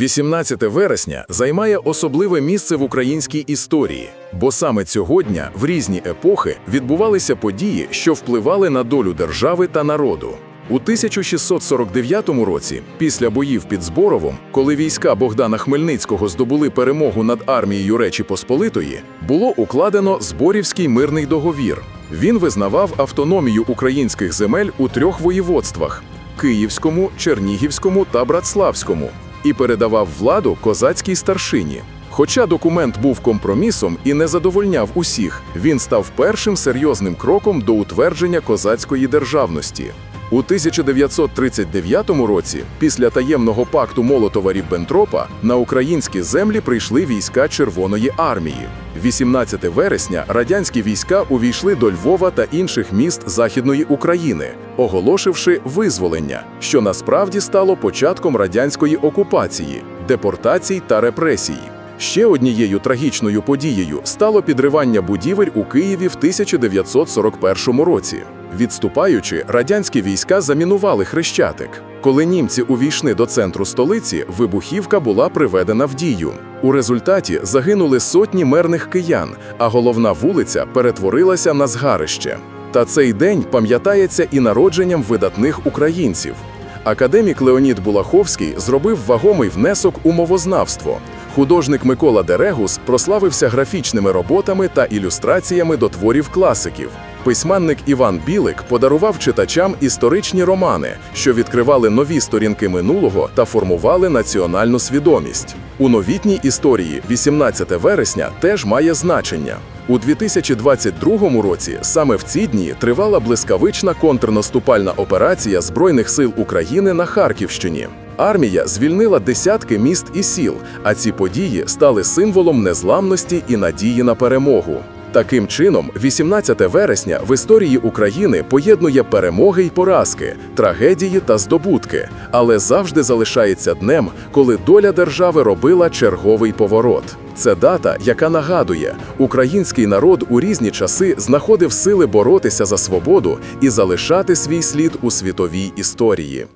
18 вересня займає особливе місце в українській історії, бо саме цього дня в різні епохи відбувалися події, що впливали на долю держави та народу. У 1649 році, після боїв під Зборовом, коли війська Богдана Хмельницького здобули перемогу над армією Речі Посполитої, було укладено Зборівський мирний договір. Він визнавав автономію українських земель у трьох воєводствах Київському, Чернігівському та Братславському і передавав владу козацькій старшині. Хоча документ був компромісом і не задовольняв усіх, він став першим серйозним кроком до утвердження козацької державності. У 1939 році, після таємного пакту Молотова Ріббентропа, на українські землі прийшли війська Червоної армії. 18 вересня радянські війська увійшли до Львова та інших міст Західної України, оголошивши визволення, що насправді стало початком радянської окупації, депортацій та репресій. Ще однією трагічною подією стало підривання будівель у Києві в 1941 році. Відступаючи, радянські війська замінували Хрещатик. Коли німці увійшли до центру столиці, вибухівка була приведена в дію. У результаті загинули сотні мирних киян, а головна вулиця перетворилася на згарище. Та цей день пам'ятається і народженням видатних українців. Академік Леонід Булаховський зробив вагомий внесок у мовознавство. Художник Микола Дерегус прославився графічними роботами та ілюстраціями до творів класиків. Письменник Іван Білик подарував читачам історичні романи, що відкривали нові сторінки минулого та формували національну свідомість. У новітній історії 18 вересня теж має значення. У 2022 році саме в ці дні тривала блискавична контрнаступальна операція Збройних сил України на Харківщині. Армія звільнила десятки міст і сіл, а ці події стали символом незламності і надії на перемогу. Таким чином, 18 вересня в історії України поєднує перемоги й поразки, трагедії та здобутки, але завжди залишається днем, коли доля держави робила черговий поворот. Це дата, яка нагадує, український народ у різні часи знаходив сили боротися за свободу і залишати свій слід у світовій історії.